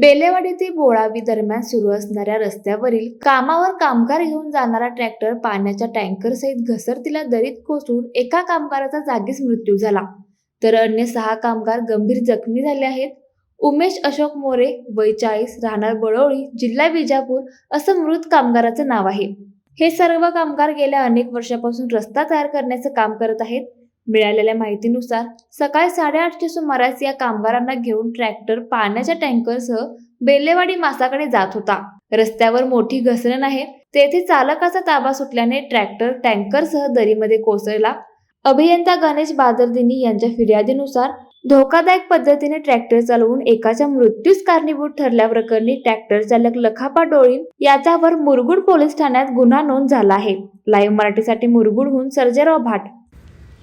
बेलेवाडी ते बोळावी दरम्यान सुरू असणाऱ्या रस्त्यावरील कामावर कामगार घेऊन जाणारा ट्रॅक्टर पाण्याच्या टँकर सहित घसरतीला दरीत कोसळून एका कामगाराचा जागीच मृत्यू झाला. तर अन्य सहा कामगार गंभीर जखमी झाले आहेत. उमेश अशोक मोरे वय चाळीस राहणार बळवळी जिल्हा विजापूर असं मृत कामगाराचं नाव आहे. हे सर्व कामगार गेल्या अनेक वर्षापासून रस्ता तयार करण्याचं काम करत आहेत. मिळालेल्या माहितीनुसार सकाळी साडेआठच्या सुमारास या कामगारांना घेऊन ट्रॅक्टर पाण्याच्या टँकरसह बेल्लेवाडी मासाकडे जात होता. रस्त्यावर मोठी घसरण आहे. तेथे चालकाचा ताबा सुटल्याने ट्रॅक्टर टँकरसह दरीमध्ये कोसळला. अभियंता गणेश बादरदिनी यांच्या फिर्यादीनुसार धोकादायक पद्धतीने ट्रॅक्टर चालवून एकाच्या मृत्यूस कारणीभूत ठरल्याप्रकरणी ट्रॅक्टर चालक लखापा डोळीन याच्यावर मुरगुड पोलीस ठाण्यात गुन्हा नोंद झाला आहे. लाईव्ह मराठीसाठी मुरगुडहून सर्जेराव भाट.